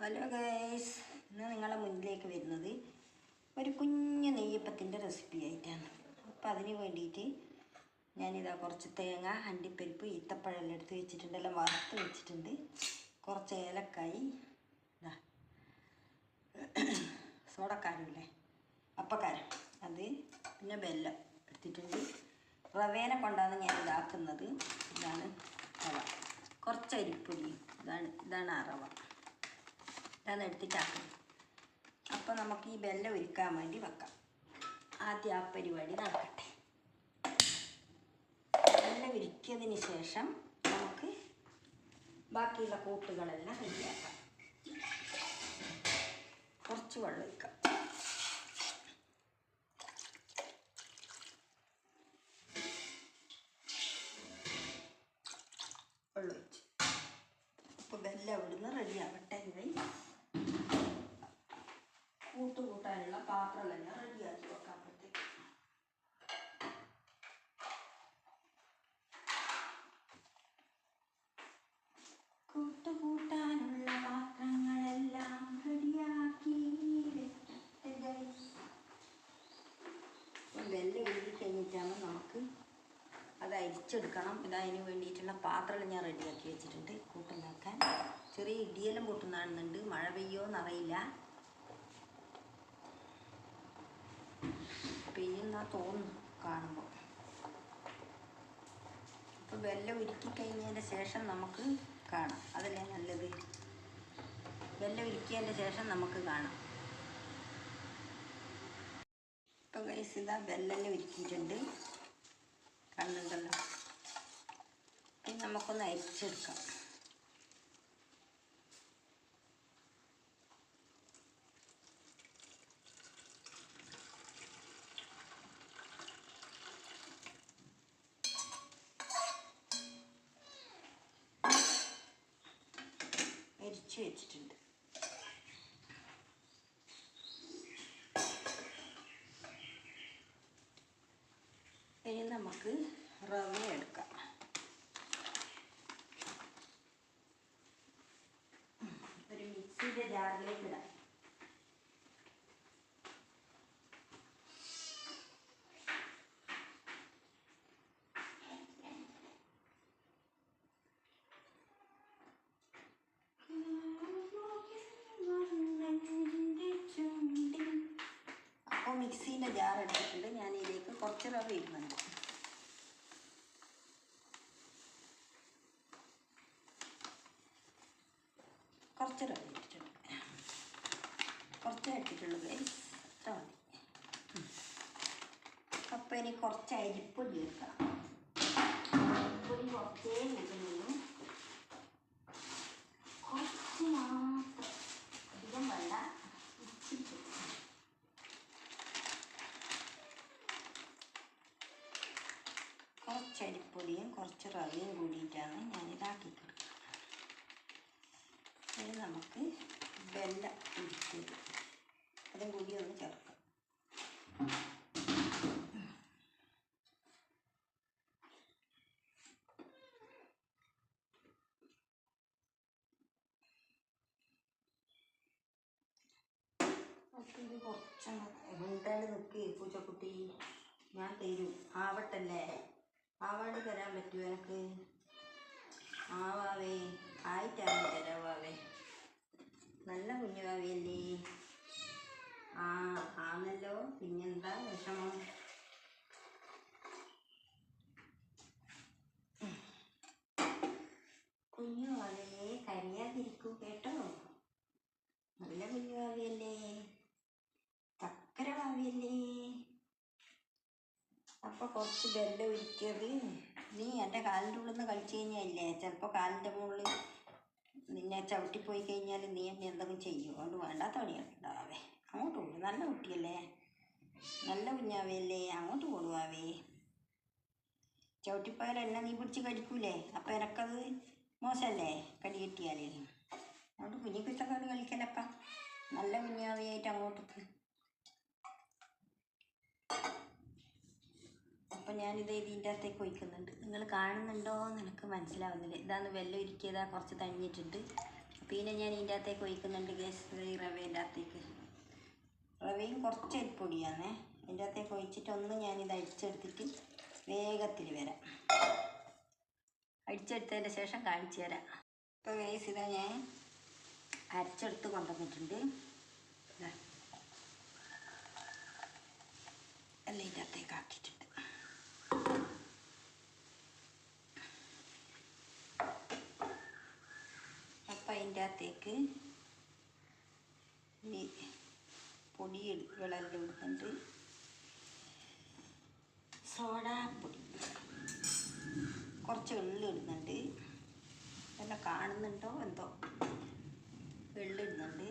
Hello guys ഇന്ന് നിങ്ങളെ മുന്നിലേക്ക് വരുന്നത് ഒരു കുഞ്ഞു നെയ്യപ്പത്തിന്റെ റെസിപ്പി ആയിട്ടാണ്. അപ്പോൾ അതിന് വേണ്ടിയിട്ട് ഞാനിതാ കുറച്ച് തേങ്ങ അണ്ടിപ്പരിപ്പ് ഈത്തപ്പഴമെല്ലാം എടുത്ത് വെച്ചിട്ടുണ്ട് എല്ലാം വറുത്ത് വെച്ചിട്ടുണ്ട്. കുറച്ച് ഏലക്കായി. ഇതാ സോഡക്കാരമില്ലേ അപ്പക്കാരം. അത് പിന്നെ വെല്ലം എടുത്തിട്ടുണ്ട്. റവേനെ കൊണ്ടാണ് ഞാൻ ഇതാക്കുന്നത്. ഇതാണ് റവ. കുറച്ച് അരിപ്പൊടി. ഇതാണ് ഇതാണ് ആ റവ. ഇതാണ് എടുത്തിട്ടാക്കും. അപ്പോൾ നമുക്ക് ഈ ബെല്ല ഒരുക്കാൻ വേണ്ടി വെക്കാം. ആദ്യം ആ പരിപാടി നടക്കട്ടെ. ബെല്ല ഉരുക്കിയതിന് ശേഷം നമുക്ക് ബാക്കിയുള്ള കൂട്ടുകളെല്ലാം റെഡിയാക്കാം. കുറച്ച് വെള്ളം ഒഴിക്കാം. വെള്ളം ഒഴിച്ച്. അപ്പോൾ ബെല്ല അവിടുന്ന് റെഡിയാവട്ടെ ഇവ കൂട്ട് പാത്രം തന്നെ റെഡിയാക്കി വെക്കാൻ പറ്റും കൂട്ട് കൂട്ടാനുള്ള പാത്രങ്ങളെല്ലാം റെഡിയാക്കി. വെല്ലം ഉരുകി കഴിഞ്ഞിട്ടാണ് നമുക്ക് അത് അരിച്ചെടുക്കണം. ഇത് അതിന് വേണ്ടിയിട്ടുള്ള പാത്രം ഞാൻ റെഡിയാക്കി വെച്ചിട്ടുണ്ട്. കൂട്ടുണ്ടാക്കാൻ. ചെറിയ ഇടിയെല്ലാം പൊട്ടുന്നാണെന്നുണ്ട് മഴ പെയ്യോന്നറിയില്ല പെയ്യുന്ന തോന്നുന്നു കാണുമ്പോൾ. അപ്പോൾ വെല്ലം ഉരുക്കി കഴിഞ്ഞതിന്റെ ശേഷം നമുക്ക് കാണാം. അതല്ലേ നല്ലത് വെല്ലം ഉരുക്കിയതിന്റെ ശേഷം നമുക്ക് കാണാം. ഇപ്പം കൈസ് ഇതാ വെല്ലെല്ലാം ഉരുക്കിയിട്ടുണ്ട്. കണ്ണുണ്ടല്ലോ ഇനി നമുക്കൊന്ന് അരിച്ചെടുക്കാം അരിച്ചു വെച്ചിട്ടുണ്ട് ഇനി നമുക്ക് റവ എടുക്കാം. ഒരു മിക്സിയുടെ ജാറിലേക്ക് ഇടാം. അപ്പോൾ മിക്സീന്റെ ജാർ എടുത്തിട്ടുണ്ട്. ഞാൻ ഇതിലേക്ക് കുറച്ച് റവ ഇടുന്നുണ്ട്. കുറച്ച് റവ ഇട്ടിട്ടുണ്ട് കുറച്ച് ഇട്ടിട്ടുള്ളൂ ഗൈസ് മതി. അപ്പോൾ ഇനി കുറച്ച് അരിപ്പൊടി എടുക്കണം അരിപ്പൊടി കുറച്ചേ ഇടുന്നുള്ളൂ കുറച്ച് മാത്രം. അധികം വേണ്ട. കുറച്ച് അരിപ്പൊടിയും കുറച്ച് റവയും കൂടിയിട്ടാണ് ഞാൻ ഇനി നമുക്ക് വെല്ലം ഇരിക്കരുത് അതും കൂടി ഒന്ന് ചേർക്കാം. ഇത് കുറച്ചൊന്ന് വീട്ടാണ്ട് നിൽക്ക് പൂച്ചക്കുട്ടി ഞാൻ തരും. ആവട്ടല്ലേ? ആവാണ്ട് തരാൻ പറ്റുമോ എനിക്ക്? ആവാവേ ആയിട്ടാണ് തരാവാവേ നല്ല കുഞ്ഞുവാവയല്ലേ ആ ആണല്ലോ പിന്നെന്താ വിഷമം? കുഞ്ഞുവാവയെ കരയാതിരിക്കൂ കേട്ടോ? നല്ല കുഞ്ഞുവാവയല്ലേ ചക്കര വാവയല്ലേ അപ്പൊ കുറച്ച് ബെല്ല ഒരിക്കത് നീ എന്റെ കാലിന്റെ ഉള്ളിൽ നിന്ന് കളിച്ചു കഴിഞ്ഞാലേ ചിലപ്പോൾ കാലിന്റെ മുകളിൽ നിന്നെ ചവിട്ടിപ്പോയി കഴിഞ്ഞാൽ നീ എന്നെ എന്തെങ്കിലും ചെയ്യും. അതുകൊണ്ട് വേണ്ടാത്ത പണിയുണ്ടാവേ അങ്ങോട്ട് പോകും നല്ല കുട്ടിയല്ലേ? നല്ല കുഞ്ഞാവേല്ലേ അങ്ങോട്ട് കൊടുവാവേ ചവിട്ടിപ്പോയാൽ എന്നെ നീ പിടിച്ച് കടിക്കൂലേ? അപ്പം എനക്കത് മോശമല്ലേ കടി കിട്ടിയാലേ. അതുകൊണ്ട് കുഞ്ഞു കുറ്റക്കാട് കളിക്കലപ്പ നല്ല കുഞ്ഞാവയായിട്ട് അങ്ങോട്ടേക്ക് അപ്പം ഞാനിത് ഇതിന്റെ അകത്തേക്ക് ഒഴിക്കുന്നുണ്ട് നിങ്ങൾ കാണുന്നുണ്ടോ എന്ന് എനിക്ക് മനസ്സിലാവുന്നില്ല. ഇതാണ് വെല്ലം ഇരിക്കിയതാ കുറച്ച് തണിഞ്ഞിട്ടുണ്ട് പിന്നെ ഞാൻ ഇതിന്റെ അകത്തേക്ക് ഒഴിക്കുന്നുണ്ട് ഗ്യാസ് ഈ റവേന്റെ അകത്തേക്ക്. റവയും കുറച്ച് അരിപ്പൊടിയാണേ അതിന്റെ അകത്തേക്ക് ഒഴിച്ചിട്ട് ഒന്ന് ഞാനിത് അടിച്ചെടുത്തിട്ട് വേഗത്തിൽ വരാം. അടിച്ചെടുത്തതിന്റെ ശേഷം കാണിച്ചു തരാം. ഇപ്പോൾ ഗൈസ് ഇതാ ഞാൻ അരച്ചെടുത്ത് കൊണ്ടുവന്നിട്ടുണ്ട്. അല്ല ഇതിന്റെ അകത്തേക്ക് ആക്കിയിട്ടുണ്ട് അപ്പം അതിന്റെ അകത്തേക്ക് ഈ പൊടികളെല്ലാം ഇടുന്നുണ്ട് സോഡാപ്പൊടി കുറച്ച് വെള്ളം ഇടുന്നുണ്ട്. എല്ലാം കാണുന്നുണ്ടോ എന്തോ? വെള്ളം ഇടുന്നുണ്ട്.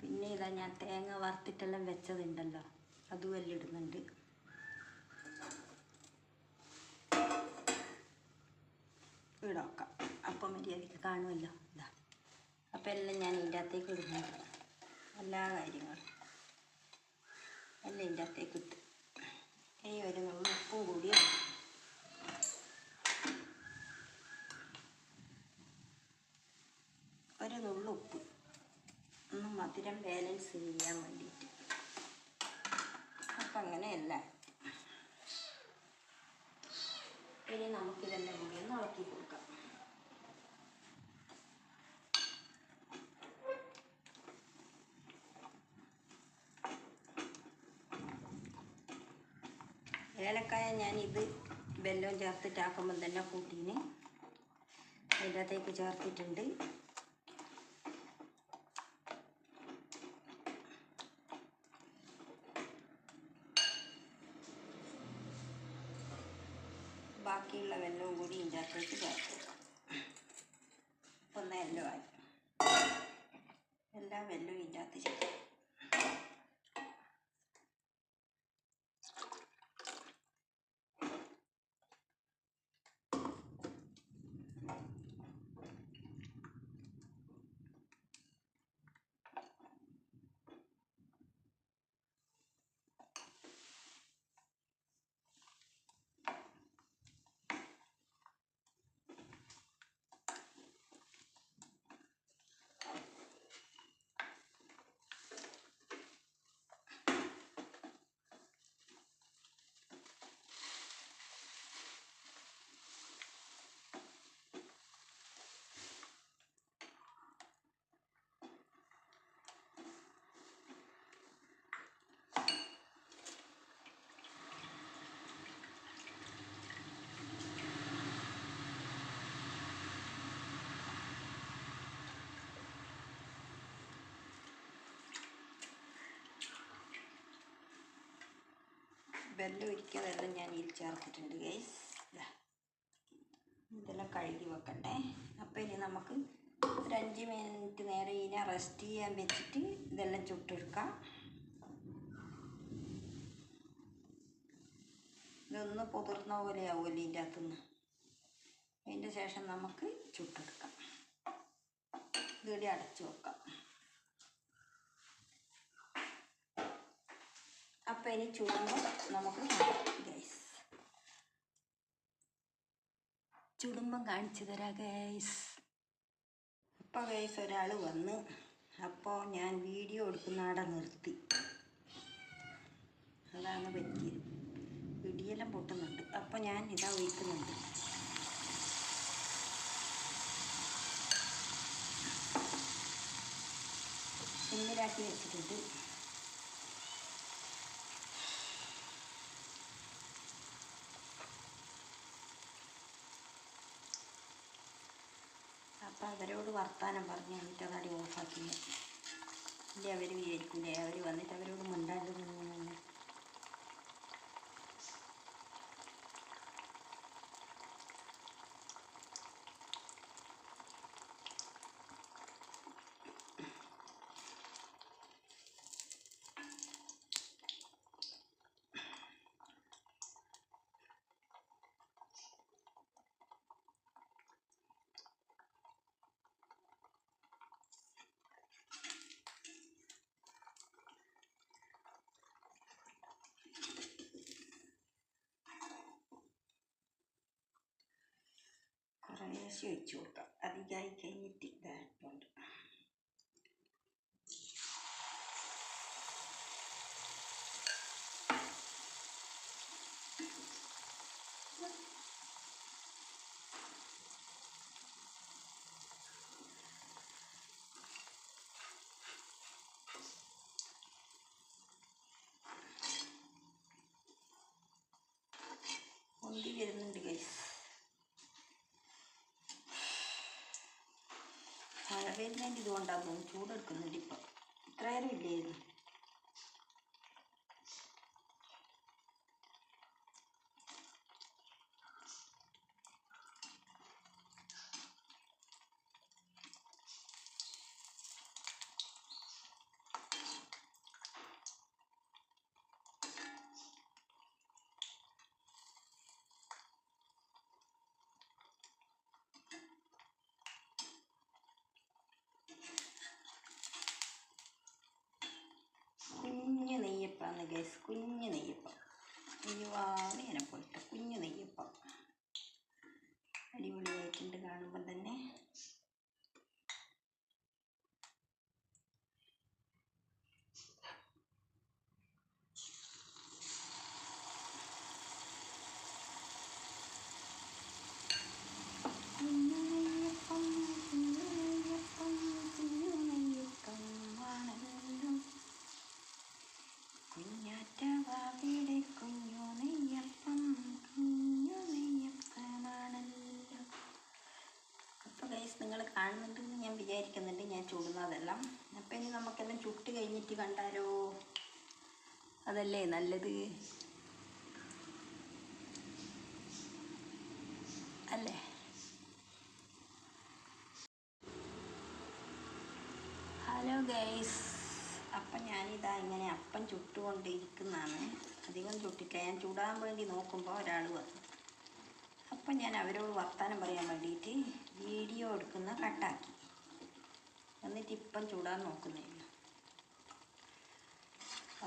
പിന്നെ ഇതാ ഞാൻ തേങ്ങ വറുത്തിട്ടെല്ലാം വെച്ചതുണ്ടല്ലോ. അതും എല്ലാം ഇടുന്നുണ്ട്. കാണുമല്ലോ. ഇതാ അപ്പം എല്ലാം ഞാൻ ഇതിന്റെ അകത്തേക്ക് ഇടുന്നുണ്ട് എല്ലാ കാര്യങ്ങളും. എല്ലാം ഇതിന്റെ അകത്തേക്ക് ഇട്ട്. ഇനി ഒരു നമ്മൾ ഉപ്പും കൂടി ഇടാം. ഒരു നുള്ളു ഉപ്പ്. ഒന്ന് മധുരം ബാലൻസ് ചെയ്യാൻ വേണ്ടിയിട്ട്. അപ്പം അങ്ങനെയല്ല ഇനി നമുക്കിതെല്ലാം കൂടി ഒന്ന് ഇളക്കി കൊടുക്കാം ഏലക്കായ ഇത് വെല്ലം ചേർത്തിട്ടാക്കുമ്പം തന്നെ കൂട്ടീന്. അതിന്റെ അകത്തേക്ക് ചേർത്തിട്ടുണ്ട് ബാക്കിയുള്ള വെള്ളവും കൂടി ഇതിന്റെ അകത്തേക്ക് ചേർത്ത് ഒന്ന് എല്ലാം ആയി എല്ലാ വെള്ളവും ഇതിന്റെ അകത്ത് ചേർത്ത് വെള്ളം ഒരിക്കലെല്ലാം ഞാൻ ഇതിൽ ചേർത്തിട്ടുണ്ട് ഗൈസ് ഇതെല്ലാം കഴുകി വെക്കണ്ടേ. അപ്പോൾ ഇനി നമുക്ക് ഒരു അഞ്ച് മിനിറ്റ് നേരം ഇതിനെ റെസ്റ്റ് ചെയ്യാൻ വെച്ചിട്ട് ഇതെല്ലാം ചുട്ടെടുക്കാം. ഇതൊന്ന് പുതിർന്ന പോലെ ആവുമല്ലോ ഇതിന്റെ അകത്തുനിന്ന്. അതിന്റെ ശേഷം നമുക്ക് ചുട്ടെടുക്കാം. ഇതുകൂടി അടച്ചു വെക്കാം. അപ്പം ഇനി ചുടുമ്പോൾ നമുക്ക് ഗൈസ് ചുടുമ്പം കാണിച്ചു തരാം ഗൈസ് അപ്പോൾ ഗൈസ് ഒരാൾ വന്ന് അപ്പോൾ ഞാൻ വീഡിയോ എടുക്കുന്ന അവിടെ നിർത്തി. അതാണ് പറ്റിയത്. ഇടിയെല്ലാം പൊട്ടുന്നുണ്ട്. അപ്പോൾ ഞാൻ ഇതാ ഒഴിക്കുന്നുണ്ട്. സിമ്മിലാക്കി വെച്ചിട്ടുണ്ട് അപ്പം അവരോട് വർത്താനം പറഞ്ഞ് എന്നിട്ട് അതടി ഓഫാക്കി. ഇല്ല അവർ വിചാരിക്കില്ലേ അവർ വന്നിട്ട് അവരോട് മിണ്ടാണ്ട് നിന്ന് കുറേശ്ശെ ഒഴിച്ച് കൊടുക്കാം അധികമായി കഴിഞ്ഞിട്ട് ഇതായിട്ടുണ്ട് പൊന്തി വരുന്നുണ്ട് ഗൈസ് മഴ വരുന്നതിന്റെ ഇതുകൊണ്ടാണ് തോന്നുന്നു. ചൂടെടുക്കുന്നുണ്ട് ഇപ്പം. ഇത്രയേറെ ഇല്ലായിരുന്നു കുഞ്ഞു നെയ്യപ്പാന്ന് ഗൈസ് കുഞ്ഞു നെയ്യപ്പം ഒരുപാട് ഇങ്ങനെ പോയിട്ട് കുഞ്ഞു നെയ്യപ്പം അടിപൊളിയായിട്ടുണ്ട് കാണുമ്പോൾ തന്നെ കുഞ്ഞു നെയ്യപ്പം കുഞ്ഞു നെയ്യപ്പം കുഞ്ഞു നെയ്യപ്പം ആണല്ലോ കുഞ്ഞാറ്റവാവിടെ കുഞ്ഞു നെയ്യപ്പം കുഞ്ഞു നെയ്യപ്പമാണല്ലോ അപ്പോൾ ഗൈസ് നിങ്ങൾ കാണുന്നുണ്ടെന്ന് ഞാൻ വിചാരിക്കുന്നുണ്ട് ഞാൻ ചുടുന്നതെല്ലാം നമുക്കെല്ലാം ചുട്ട് കഴിഞ്ഞിട്ട് കണ്ടാലോ? അതല്ലേ നല്ലത്? അല്ലേ? Hello guys. അപ്പം ഞാനിതാ ഇങ്ങനെ അപ്പം ചുട്ടുകൊണ്ടിരിക്കുന്നതാണ്. അധികം ചുട്ടില്ല ഞാൻ ചൂടാൻ വേണ്ടി നോക്കുമ്പോൾ ഒരാൾ വന്നു. അപ്പം ഞാൻ അവരോട് വർത്താനം പറയാൻ വേണ്ടിയിട്ട് വീഡിയോ എടുക്കുന്ന കട്ടാക്കി. എന്നിട്ട് ഇപ്പം ചൂടാൻ നോക്കുന്നില്ല.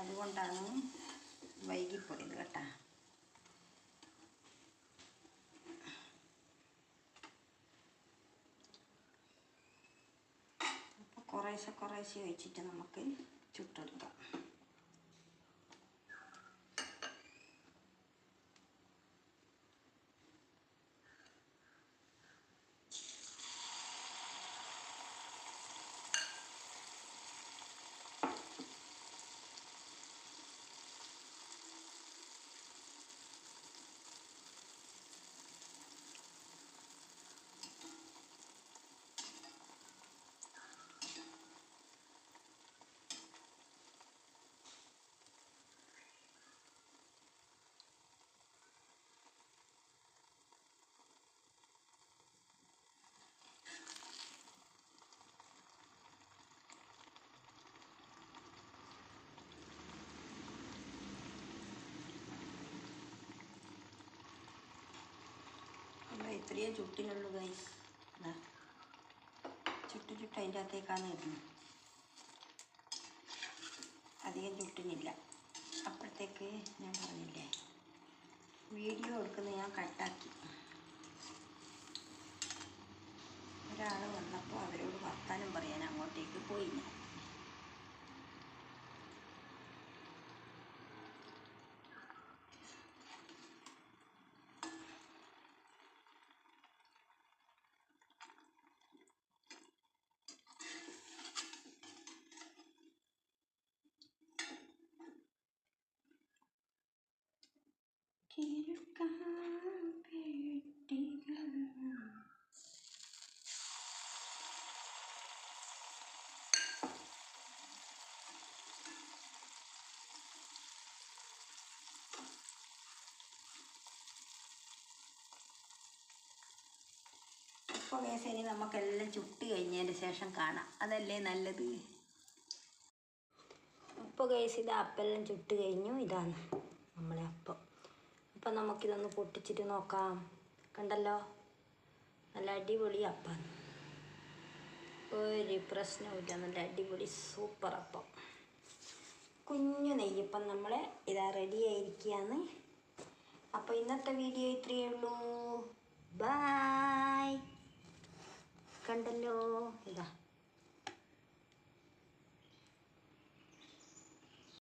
അതുകൊണ്ടാണ് വൈകിപ്പോയത് കേട്ടാ. അപ്പോൾ കുറേശ്ശെ കുറേശ്ശെ വെച്ചിട്ട് നമുക്ക് ചുട്ടെടുക്കാം അപ്പോൾ ഇത്രയേ ചുട്ടിനുള്ളൂ ഗൈസ് ഇതാ ചുട്ട് ചുട്ട് അതിന്റെ അകത്തേക്കാണ് ഇടുന്നത് അധികം ചുട്ടിനില്ല. അപ്പോഴത്തേക്ക് ഞാൻ പറഞ്ഞില്ലേ വീഡിയോ എടുക്കുന്നത് ഞാൻ കട്ടാക്കി. ഒരാൾ വന്നപ്പോൾ അവരോട് വർത്താനം പറയാൻ അങ്ങോട്ടേക്ക് പോയി ഞാൻ ഇപ്പോൾ കേസ് ഇനി നമുക്കെല്ലാം ചുട്ട് കഴിഞ്ഞതിന് ശേഷം കാണാം. അതല്ലേ നല്ലത്? അപ്പോൾ കേസ് ഇത് അപ്പെല്ലാം ചുട്ട് കഴിഞ്ഞു. ഇതാണ് നമ്മളെ അപ്പം നമുക്കിതൊന്ന് പൊട്ടിച്ചിട്ട് നോക്കാം. കണ്ടല്ലോ? നല്ല അടിപൊളി അപ്പം. ഒരു പ്രശ്നവുമില്ല. നല്ല അടിപൊളി സൂപ്പർ അപ്പം. കുഞ്ഞു നെയ്യപ്പം നമ്മൾ ഇതാ റെഡി ആയിരിക്കുകയാണ്. അപ്പോൾ ഇന്നത്തെ വീഡിയോ ഇത്രയേ ഉള്ളൂ. ബായ് കണ്ടല്ലോ? ഇതാ.